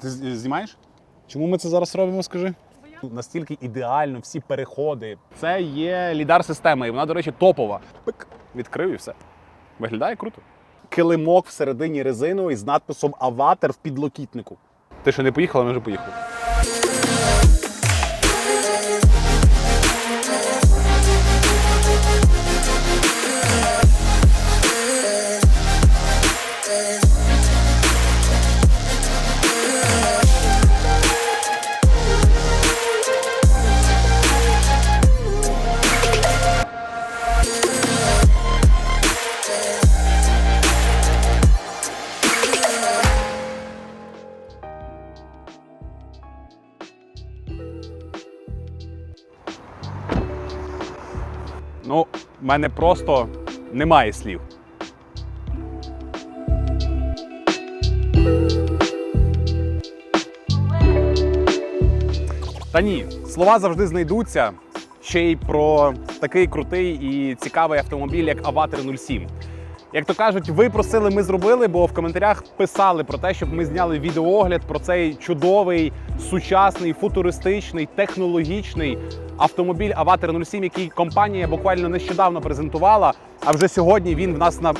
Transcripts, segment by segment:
Ти знімаєш? Чому ми це зараз робимо, скажи? Настільки ідеально всі переходи. Це є лідар система, і вона, до речі, топова. Пик, відкрив і все. Виглядає круто. Килимок всередині резиновий з надписом Аватар в підлокітнику. Ти ще не поїхала, ми вже поїхали. Мене просто немає слів. Та ні, слова завжди знайдуться. Ще й про такий крутий і цікавий автомобіль, як Аватер 07. Як то кажуть, ви просили, ми зробили, бо в коментарях писали про те, щоб ми зняли відеоогляд про цей чудовий, сучасний, футуристичний, технологічний автомобіль Аватар 07, який компанія буквально нещодавно презентувала. А вже сьогодні він в нас на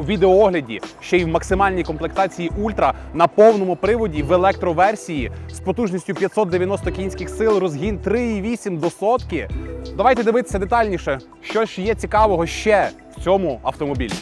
відеоогляді ще й в максимальній комплектації Ультра на повному приводі в електроверсії з потужністю 590 кінських сил, розгін 3,8 до сотки. Давайте дивитися детальніше, що ж є цікавого ще в цьому автомобілі.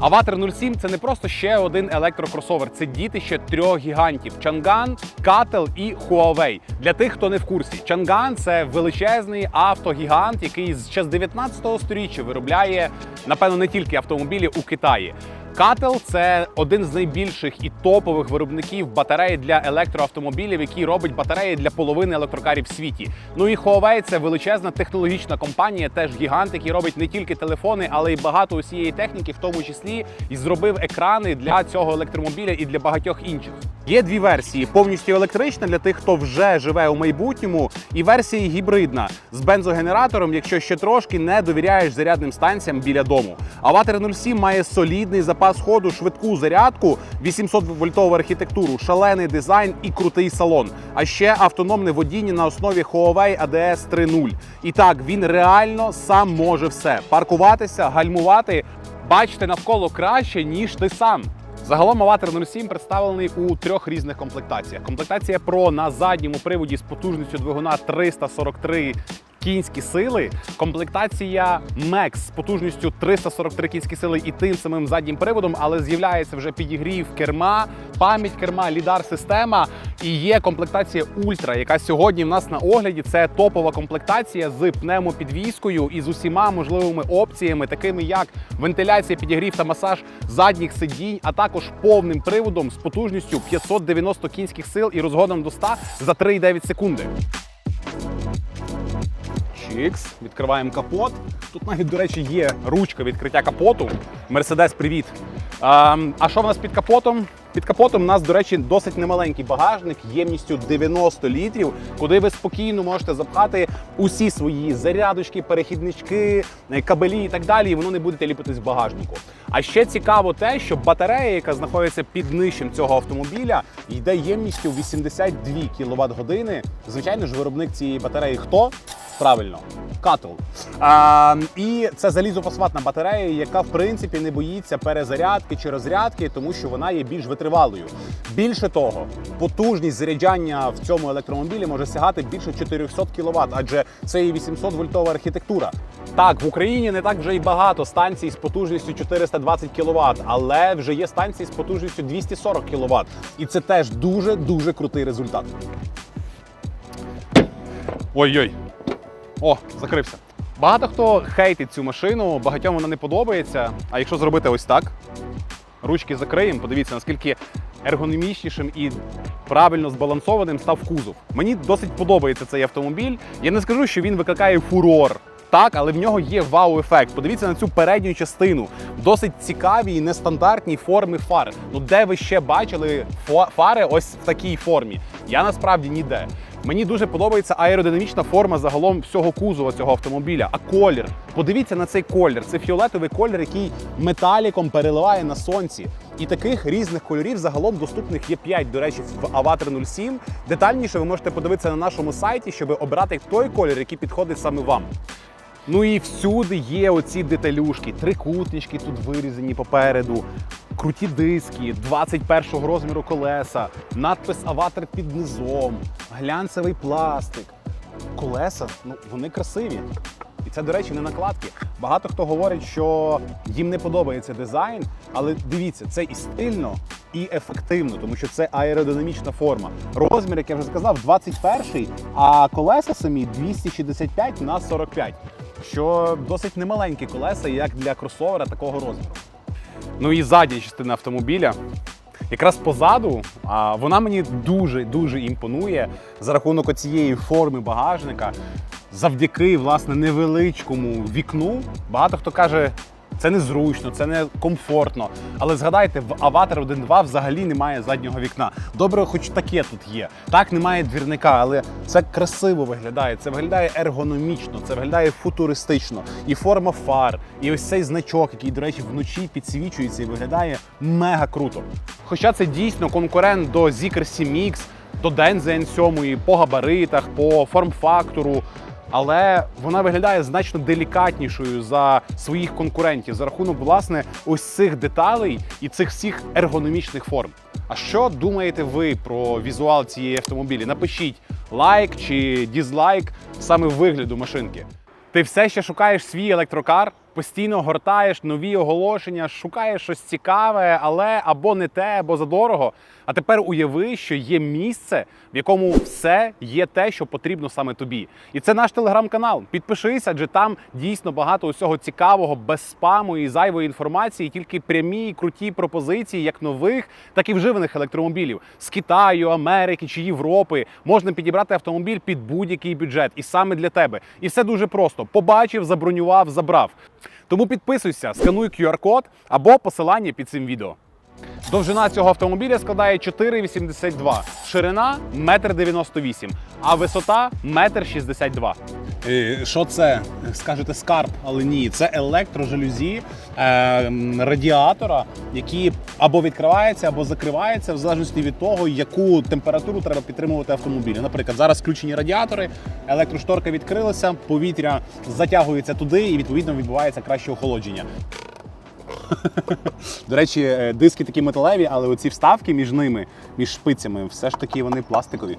Аватар 07 це не просто ще один електрокросовер, це дітище трьох гігантів: Чанган, Кател і Huawei. Для тих, хто не в курсі, Чанган це величезний автогігант, який ще з 19 століття виробляє, напевно, не тільки автомобілі у Китаї. Кател це один з найбільших і топових виробників батарей для електроавтомобілів, який робить батареї для половини електрокарів в світі. Ну і Huawei – це величезна технологічна компанія, теж гігант, який робить не тільки телефони, але й багато усієї техніки, в тому числі і зробив екрани для цього електромобіля і для багатьох інших. Є дві версії: повністю електрична для тих, хто вже живе у майбутньому, і версія гібридна з бензогенератором, якщо ще трошки не довіряєш зарядним станціям біля дому. Аватар 07 має солідний запас ходу, швидку зарядку, 800 вольтову архітектуру, шалений дизайн і крутий салон. А ще автономне водіння на основі Huawei ADS 3.0. І так він реально сам може все: паркуватися, гальмувати, бачити навколо краще ніж ти сам. Загалом Аватар 07 представлений у трьох різних комплектаціях. Комплектація Pro на задньому приводі з потужністю двигуна 343 кінські сили. Комплектація Max з потужністю 343 кінські сили і тим самим заднім приводом, але з'являється вже підігрів керма, пам'ять керма, лідар-система. І є комплектація Ультра, яка сьогодні в нас на огляді. Це топова комплектація з пневмопідвіскою і з усіма можливими опціями, такими як вентиляція, підігрів та масаж задніх сидінь, а також повним приводом з потужністю 590 кінських сил і розгоном до 100 за 3,9 секунди. Чікс, відкриваємо капот. Тут навіть, до речі, є ручка відкриття капоту. Мерседес, привіт. А, а що в нас під капотом? Під капотом у нас, до речі, досить немаленький багажник ємністю 90 літрів, куди ви спокійно можете запхати усі свої зарядочки, перехіднички, е, кабелі і так далі, і воно не будете ліпитись в багажнику. А ще цікаво те, що батарея, яка знаходиться під нижчим цього автомобіля, йде ємністю 82 кВт години. Звичайно ж, виробник цієї батареї хто? Правильно, Катл. А, і це залізофосфатна батарея, яка в принципі не боїться перезарядки чи розрядки, тому що вона є більш витривалою. Більше того, потужність заряджання в цьому електромобілі може сягати більше 400 кВт, адже це є 800 вольтова архітектура. Так, в Україні не так вже й багато станцій з потужністю 420 кВт, але вже є станції з потужністю 240 кВт. І це теж дуже дуже крутий результат. Ой-ой. О, закрився. Багато хто хейтить цю машину, багатьом вона не подобається. А якщо зробити ось так, ручки закриємо, подивіться, наскільки ергономічнішим і правильно збалансованим став кузов. Мені досить подобається цей автомобіль. Я не скажу, що він викликає фурор. Так, але в нього є вау-ефект. Подивіться на цю передню частину. Досить цікаві і нестандартні форми фар. Ну де ви ще бачили фари ось в такій формі? Я насправді ніде. Мені дуже подобається аеродинамічна форма загалом всього кузова цього автомобіля. А колір. Подивіться на цей колір. Це фіолетовий колір, який металіком переливає на сонці. І таких різних кольорів загалом доступних є 5, до речі, в Avatar 07. Детальніше ви можете подивитися на нашому сайті, щоб обрати той колір, який підходить саме вам. Ну і всюди є оці деталюшки, трикутнички тут вирізані попереду, круті диски, 21-го розміру колеса, надпис аватар під низом, глянцевий пластик. Колеса, ну вони красиві. І це, до речі, не накладки. Багато хто говорить, що їм не подобається дизайн, але дивіться, це і стильно, і ефективно, тому що це аеродинамічна форма. Розмір, як я вже сказав, 21-й, а колеса самі 265 на 45, що досить немаленькі колеса, як для кросовера такого розміру. Ну і задня частина автомобіля. Якраз позаду а, вона мені дуже дуже імпонує за рахунок цієї форми багажника. Завдяки власне невеличкому вікну. Багато хто каже, це незручно, це не комфортно. Але згадайте, в Avatar 1.2 взагалі немає заднього вікна. Добре, хоч таке тут є. Так, немає двірника, але це красиво виглядає. Це виглядає ергономічно, це виглядає футуристично. І форма фар, і ось цей значок, який, до речі, вночі підсвічується і виглядає мега круто. Хоча це дійсно конкурент до Zikr 7X, до Denzen 7 по габаритах, по форм-фактору. Але вона виглядає значно делікатнішою за своїх конкурентів за рахунок власне ось цих деталей і цих всіх ергономічних форм. А що думаєте ви про візуал цієї автомобілі? Напишіть лайк чи дізлайк саме вигляду машинки. Ти все ще шукаєш свій електрокар, постійно гортаєш нові оголошення, шукаєш щось цікаве, але або не те, або задорого. А тепер уяви, що є місце, в якому все є те, що потрібно саме тобі. І це наш телеграм-канал. Підпишись, адже там дійсно багато усього цікавого, без спаму і зайвої інформації, тільки прямі і круті пропозиції, як нових, так і вживаних електромобілів з Китаю, Америки чи Європи. Можна підібрати автомобіль під будь-який бюджет, і саме для тебе. І все дуже просто: побачив, забронював, забрав. Тому підписуйся, скануй QR-код або посилання під цим відео. Довжина цього автомобіля складає 4,82, ширина 1,98 м, а висота 1,62 м. Що це? Скажете скарб, але ні, це електрожалюзі е, радіатора, які або відкриваються, або закриваються, в залежності від того, яку температуру треба підтримувати автомобілі. Наприклад, зараз включені радіатори, електрошторка відкрилася, повітря затягується туди, і відповідно відбувається краще охолодження. До речі, е, диски такі металеві, але оці вставки між ними, між шпицями, все ж таки вони пластикові.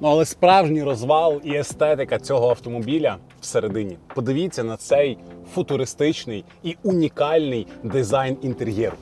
Ну, але справжній розвал і естетика цього автомобіля всередині. Подивіться на цей футуристичний і унікальний дизайн інтер'єру.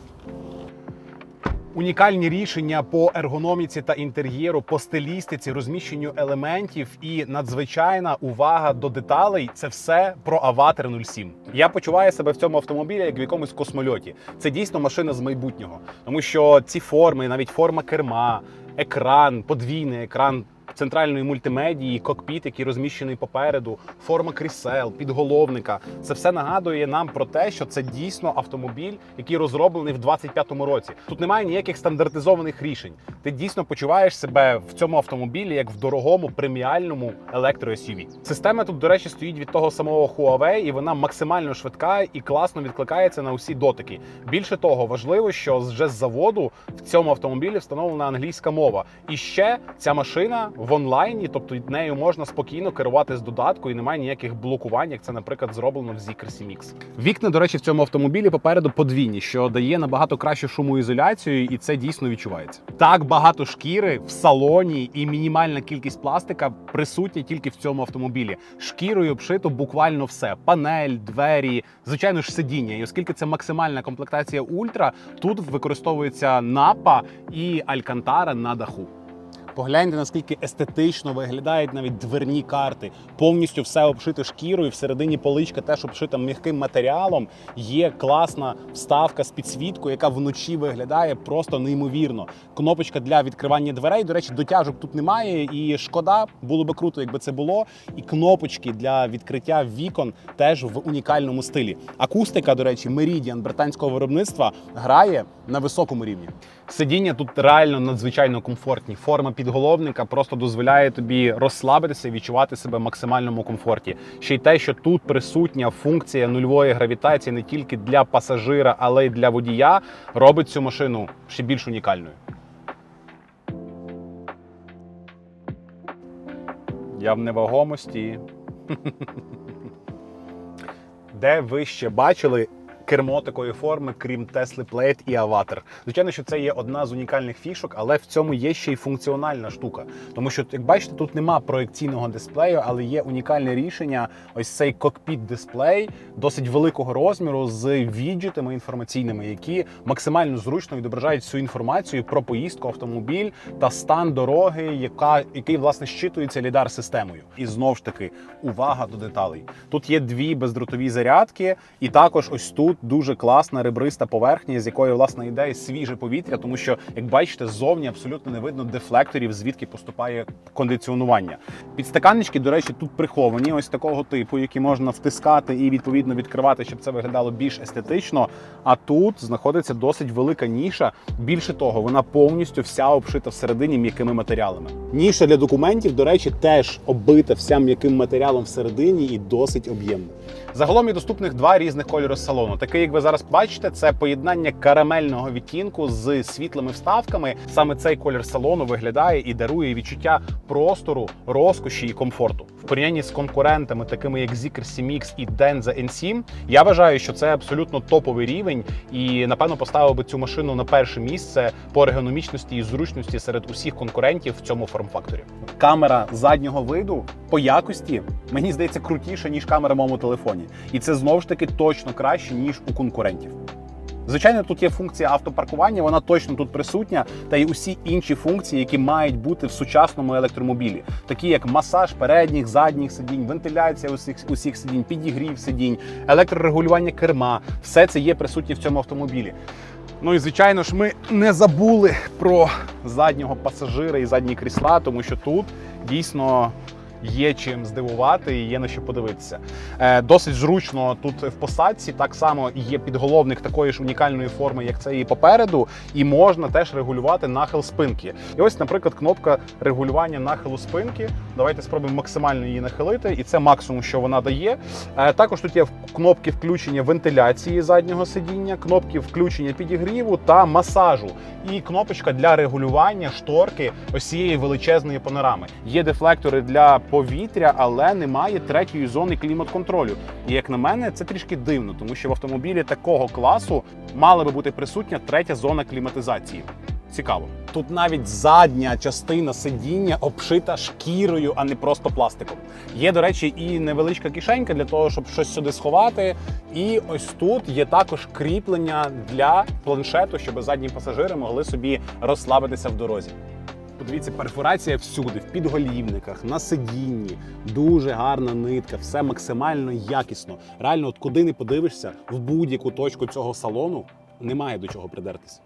Унікальні рішення по ергономіці та інтер'єру, по стилістиці, розміщенню елементів і надзвичайна увага до деталей це все про Avatar 07. Я почуваю себе в цьому автомобілі як в якомусь космольоті. Це дійсно машина з майбутнього, тому що ці форми, навіть форма керма, екран, подвійний екран. Центральної мультимедії, кокпіт, який розміщений попереду, форма крісел, підголовника. Це все нагадує нам про те, що це дійсно автомобіль, який розроблений в 25-му році. Тут немає ніяких стандартизованих рішень. Ти дійсно почуваєш себе в цьому автомобілі як в дорогому преміальному електро-SUV. Система тут, до речі, стоїть від того самого Huawei, і вона максимально швидка і класно відкликається на усі дотики. Більше того, важливо, що вже з заводу в цьому автомобілі встановлена англійська мова. І ще ця машина в онлайні, тобто нею можна спокійно керувати з додатку і немає ніяких блокувань, як це, наприклад, зроблено в Zikr 7X. Вікна, до речі, в цьому автомобілі попереду подвійні, що дає набагато кращу шумоізоляцію, і це дійсно відчувається. Так багато шкіри в салоні і мінімальна кількість пластика присутні тільки в цьому автомобілі. Шкірою обшито буквально все: панель, двері, звичайно ж, сидіння. І оскільки це максимальна комплектація ультра, тут використовується напа і алькантара на даху. Погляньте, наскільки естетично виглядають навіть дверні карти. Повністю все обшите шкірою. Всередині поличка теж обшита м'яким матеріалом. Є класна вставка з підсвіткою, яка вночі виглядає просто неймовірно. Кнопочка для відкривання дверей. До речі, дотяжок тут немає. І шкода, було би круто, якби це було. І кнопочки для відкриття вікон теж в унікальному стилі. Акустика, до речі, Meridian британського виробництва грає на високому рівні. Сидіння тут реально надзвичайно комфортні. Форма підголовника просто дозволяє тобі розслабитися і відчувати себе в максимальному комфорті. Ще й те, що тут присутня функція нульової гравітації не тільки для пасажира, але й для водія, робить цю машину ще більш унікальною. Я в невагомості. Де ви ще бачили кермо такої форми, крім Tesla Plate і Avatar? Звичайно, що це є одна з унікальних фішок, але в цьому є ще й функціональна штука. Тому що, як бачите, тут нема проекційного дисплею, але є унікальне рішення. Ось цей кокпіт-дисплей досить великого розміру з віджитами інформаційними, які максимально зручно відображають всю інформацію про поїздку, автомобіль та стан дороги, яка який власне щитується лідар системою. І знов ж таки увага до деталей. Тут є дві бездротові зарядки, і також ось тут дуже класна ребриста поверхня, з якої власне йде свіже повітря, тому що, як бачите, ззовні абсолютно не видно дефлекторів, звідки поступає кондиціонування. Підстаканнички, до речі, тут приховані, ось такого типу, які можна втискати і відповідно відкривати, щоб це виглядало більш естетично. А тут знаходиться досить велика ніша. Більше того, вона повністю вся обшита всередині м'якими матеріалами. Ніша для документів, до речі, теж оббита вся м'яким матеріалом всередині і досить об'ємна. Загалом є доступних два різних кольори салону. Такий, як ви зараз бачите, це поєднання карамельного відтінку з світлими вставками. Саме цей колір салону виглядає і дарує відчуття простору, розкоші і комфорту. В порівнянні з конкурентами, такими як Zeekr CMX і Denza N7, я вважаю, що це абсолютно топовий рівень, і напевно поставив би цю машину на перше місце по ергономічності і зручності серед усіх конкурентів в цьому форм-факторі. Камера заднього виду по якості мені здається крутіша ніж камера моєму телефоні, і це знову ж таки точно краще ніж у конкурентів. Звичайно, тут є функція автопаркування, вона точно тут присутня, та й усі інші функції, які мають бути в сучасному електромобілі, такі як масаж передніх, задніх сидінь, вентиляція усіх усіх сидінь, підігрів сидінь, електрорегулювання керма, все це є присутнє в цьому автомобілі. Ну і звичайно ж, ми не забули про заднього пасажира і задні крісла, тому що тут дійсно є чим здивувати і є на що подивитися. Е, досить зручно тут в посадці. Так само є підголовник такої ж унікальної форми, як це і попереду, і можна теж регулювати нахил спинки. І ось, наприклад, кнопка регулювання нахилу спинки. Давайте спробуємо максимально її нахилити, і це максимум, що вона дає. Е, також тут є кнопки включення вентиляції заднього сидіння, кнопки включення підігріву та масажу, і кнопочка для регулювання шторки ось цієї величезної панорами. Є дефлектори для повітря, але немає третьої зони клімат-контролю. І як на мене, це трішки дивно, тому що в автомобілі такого класу мала би бути присутня третя зона кліматизації. Цікаво. Тут навіть задня частина сидіння обшита шкірою, а не просто пластиком. Є, до речі, і невеличка кишенька для того, щоб щось сюди сховати. І ось тут є також кріплення для планшету, щоб задні пасажири могли собі розслабитися в дорозі. Подивіться, перфорація всюди, в підголівниках, на сидінні. Дуже гарна нитка, все максимально якісно. Реально, от куди не подивишся, в будь-яку точку цього салону немає до чого придертися.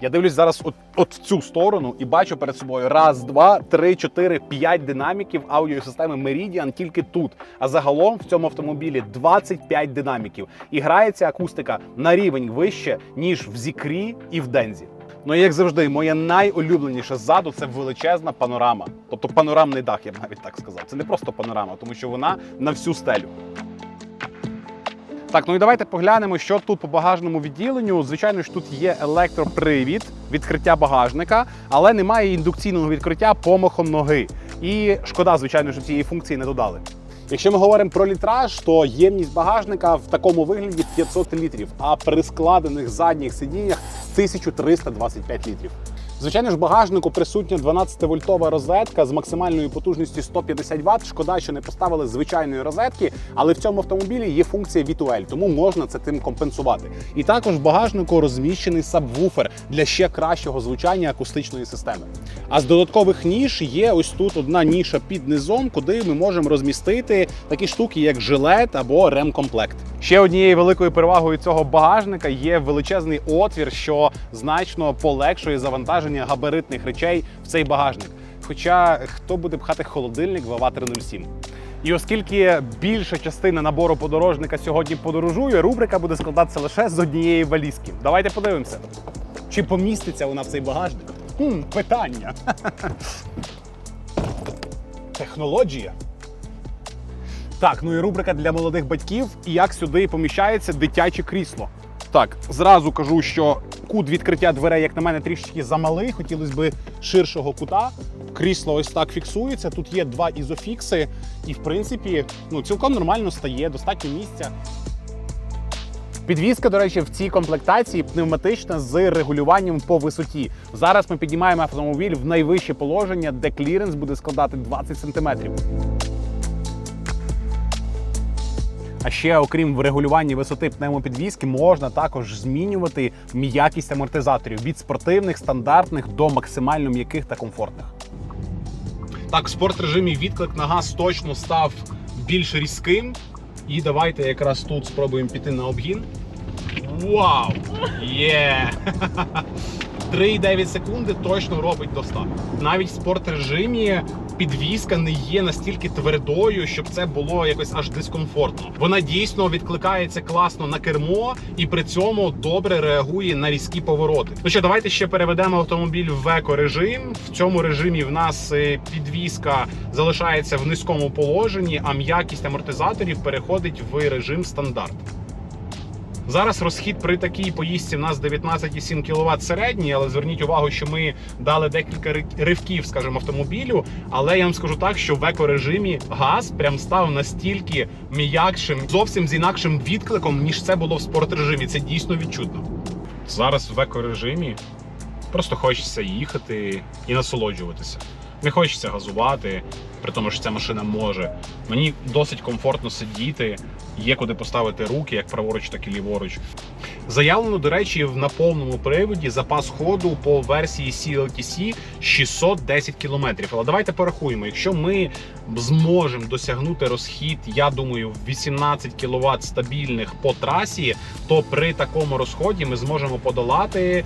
Я дивлюсь зараз от, от в цю сторону і бачу перед собою раз, два, три, чотири, п'ять динаміків аудіосистеми Meridian тільки тут. А загалом в цьому автомобілі 25 динаміків. І грається акустика на рівень вище, ніж в Зікрі і в Дензі. Ну і як завжди, моє найулюбленіше ззаду це величезна панорама. Тобто панорамний дах, я б навіть так сказав. Це не просто панорама, тому що вона на всю стелю. Так, ну і давайте поглянемо, що тут по багажному відділенню. Звичайно ж, тут є електропривід, відкриття багажника, але немає індукційного відкриття помахом ноги. І шкода, звичайно, що цієї функції не додали. Якщо ми говоримо про літраж, то ємність багажника в такому вигляді 500 літрів, а при складених задніх сидіннях 1325 літрів. Звичайно ж, багажнику присутня 12-вольтова розетка з максимальною потужністю 150 Вт. Шкода, що не поставили звичайної розетки, але в цьому автомобілі є функція V2L, тому можна це тим компенсувати. І також в багажнику розміщений сабвуфер для ще кращого звучання акустичної системи. А з додаткових ніж є ось тут одна ніша під низом, куди ми можемо розмістити такі штуки, як жилет або ремкомплект. Ще однією великою перевагою цього багажника є величезний отвір, що значно полегшує завантаження габаритних речей в цей багажник. Хоча хто буде пхати холодильник в Аватар 07? І оскільки більша частина набору подорожника сьогодні подорожує, рубрика буде складатися лише з однієї валізки. Давайте подивимося, чи поміститься вона в цей багажник. Хм, питання. Технологія. Так, ну і рубрика для молодих батьків. І як сюди поміщається дитяче крісло. Так, зразу кажу, що кут відкриття дверей, як на мене, трішечки замалий. Хотілося б ширшого кута. Крісло ось так фіксується. Тут є два ізофікси, і в принципі, ну цілком нормально стає, достатньо місця. Підвізка, до речі, в цій комплектації пневматична з регулюванням по висоті. Зараз ми піднімаємо автомобіль в найвище положення, де кліренс буде складати 20 см. А ще, окрім регулювання висоти пневмопідвізки, можна також змінювати м'якість амортизаторів від спортивних, стандартних до максимально м'яких та комфортних. Так, в спорт режимі відклик на газ точно став більш різким. І давайте якраз тут спробуємо піти на обгін. Вау! Є! 3,9 секунди точно робить до 100. Навіть в спорт режимі підвізка не є настільки твердою, щоб це було якось аж дискомфортно. Вона дійсно відкликається класно на кермо і при цьому добре реагує на різкі повороти. Ну що, давайте ще переведемо автомобіль в еко-режим. В цьому режимі в нас е, підвізка залишається в низькому положенні, а м'якість амортизаторів переходить в режим стандарт. Зараз розхід при такій поїздці в нас 19,7 кВт середній, але зверніть увагу, що ми дали декілька ривків, скажімо, автомобілю. Але я вам скажу так, що в екорежимі газ прям став настільки м'якшим, зовсім з інакшим відкликом, ніж це було в спортрежимі. Це дійсно відчутно. Зараз в екорежимі просто хочеться їхати і насолоджуватися. Не хочеться газувати, при тому, що ця машина може. Мені досить комфортно сидіти, є куди поставити руки, як праворуч, так і ліворуч. Заявлено, до речі, в- повному приводі запас ходу по версії CLTC 610 км. Але давайте порахуємо, якщо ми зможемо досягнути розхід, я думаю, в 18 кВт стабільних по трасі, то при такому розході ми зможемо подолати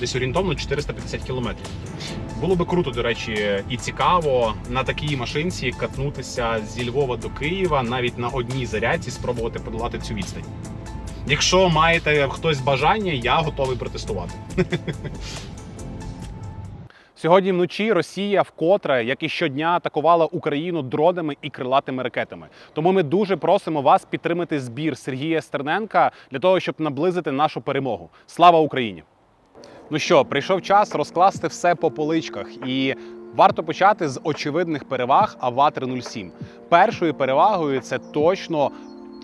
десь орієнтовно 450 км. Було би круто, до речі, і цікаво на такій машинці катнутися зі Львова до Києва навіть на одній зарядці спробувати подолати цю відстань. Якщо маєте хтось бажання, я готовий протестувати. Сьогодні вночі Росія вкотре, як і щодня, атакувала Україну дронами і крилатими ракетами. Тому ми дуже просимо вас підтримати збір Сергія Стерненка для того, щоб наблизити нашу перемогу. Слава Україні! Ну що, прийшов час розкласти все по поличках, і варто почати з очевидних переваг Аватр 07. Першою перевагою це точно.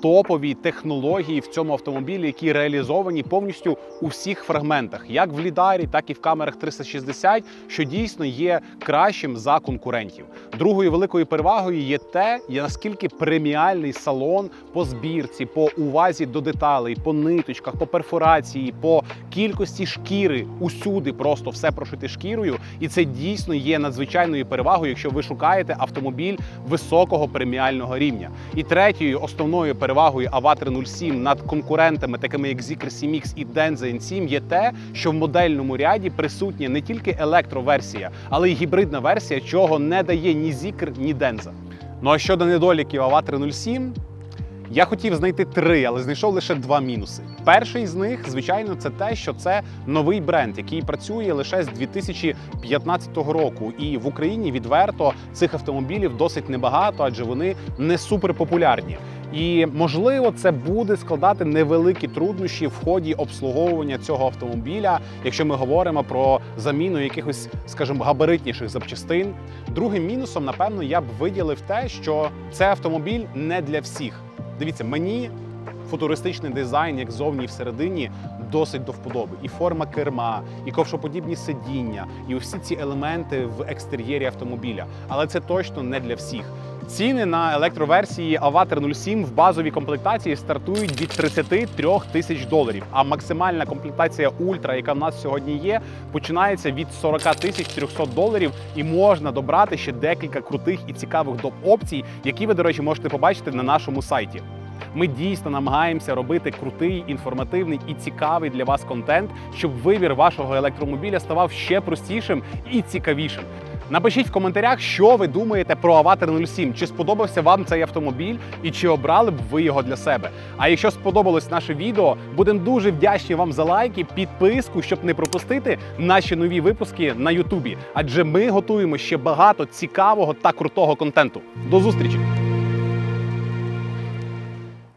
Топові технології в цьому автомобілі, які реалізовані повністю у всіх фрагментах, як в лідарі, так і в камерах 360, що дійсно є кращим за конкурентів. Другою великою перевагою є те, наскільки преміальний салон по збірці, по увазі до деталей, по ниточках, по перфорації, по кількості шкіри усюди просто все прошити шкірою, і це дійсно є надзвичайною перевагою, якщо ви шукаєте автомобіль високого преміального рівня. І третьою основною перевагою Avatar 07 над конкурентами, такими як Zikr CMX і Denza N7, є те, що в модельному ряді присутня не тільки електроверсія, але й гібридна версія, чого не дає ні Zikr, ні Denza. Ну а щодо недоліків Avatar 07, я хотів знайти три, але знайшов лише два мінуси. Перший з них, звичайно, це те, що це новий бренд, який працює лише з 2015 року. І в Україні відверто цих автомобілів досить небагато, адже вони не суперпопулярні. І можливо, це буде складати невеликі труднощі в ході обслуговування цього автомобіля, якщо ми говоримо про заміну якихось, скажімо, габаритніших запчастин. Другим мінусом, напевно, я б виділив те, що це автомобіль не для всіх. Дивіться, мені футуристичний дизайн, як зовні і всередині, досить до вподоби. І форма керма, і ковшоподібні сидіння, і усі ці елементи в екстер'єрі автомобіля. Але це точно не для всіх. Ціни на електроверсії Avatar 07 в базовій комплектації стартують від 33 тисяч доларів. А максимальна комплектація Ультра, яка в нас сьогодні є, починається від 40 тисяч 300 доларів, і можна добрати ще декілька крутих і цікавих доп опцій, які ви, до речі, можете побачити на нашому сайті. Ми дійсно намагаємося робити крутий, інформативний і цікавий для вас контент, щоб вибір вашого електромобіля ставав ще простішим і цікавішим. Напишіть в коментарях, що ви думаєте про Аватар 07. Чи сподобався вам цей автомобіль і чи обрали б ви його для себе? А якщо сподобалось наше відео, будемо дуже вдячні вам за лайки, підписку, щоб не пропустити наші нові випуски на Ютубі. Адже ми готуємо ще багато цікавого та крутого контенту. До зустрічі!